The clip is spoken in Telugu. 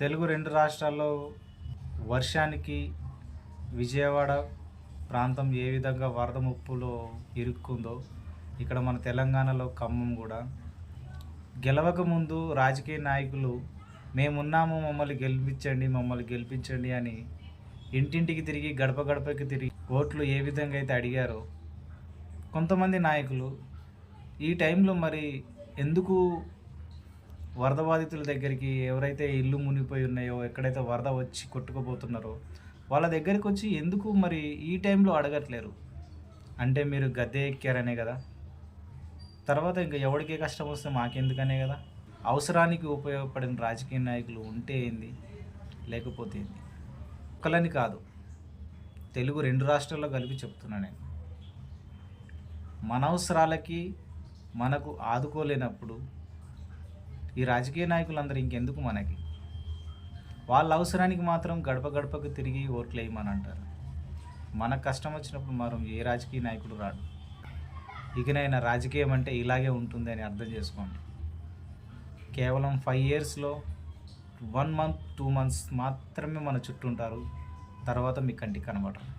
తెలుగు రెండు రాష్ట్రాల్లో వర్షానికి విజయవాడ ప్రాంతం ఏ విధంగా వరద ముప్పులో ఇరుక్కుందో ఇక్కడ మన తెలంగాణలో ఖమ్మం కూడా. గెలవక ముందు రాజకీయ నాయకులు మేమున్నాము మమ్మల్ని గెలిపించండి మమ్మల్ని గెలిపించండి అని ఇంటింటికి తిరిగి గడప గడపకి తిరిగి ఓట్లు ఏ విధంగా అయితే అడిగారో కొంతమంది నాయకులు ఈ టైంలో మరి ఎందుకు వరద బాధితుల దగ్గరికి ఎవరైతే ఇల్లు మునిగిపోయి ఉన్నాయో ఎక్కడైతే వరద వచ్చి కొట్టుకుపోతున్నారో వాళ్ళ దగ్గరికి వచ్చి ఎందుకు మరి ఈ టైంలో అడగట్లేరు? అంటే మీరు గద్దె ఎక్కారనే కదా? తర్వాత ఇంకా ఎవరికే కష్టం వస్తే మాకెందుకనే కదా? అవసరానికి ఉపయోగపడిన రాజకీయ నాయకులు ఉంటే ఏంది? లేకపోతే ఏంది? ఒక్కలని కాదు. తెలుగు రెండు రాష్ట్రాల్లో కలిపి చెప్తున్నా నేను. మన అవసరాలకి మనకు ఆదుకోలేనప్పుడు ఈ రాజకీయ నాయకులందరూ ఇంకెందుకు మనకి? వాళ్ళ అవసరానికి మాత్రం గడప గడపకు తిరిగి ఓట్లు వేయమని అంటారు మనకు కష్టం వచ్చినప్పుడు మనం ఏ రాజకీయ నాయకుడు రాడు. ఇకనైనా రాజకీయం అంటే ఇలాగే ఉంటుంది అని అర్థం చేసుకోండి. కేవలం ఫైవ్ ఇయర్స్లో వన్ మంత్ టూ మంత్స్ మాత్రమే మన చుట్టూ ఉంటారు. తర్వాత మీ కంటికి కనబడరు.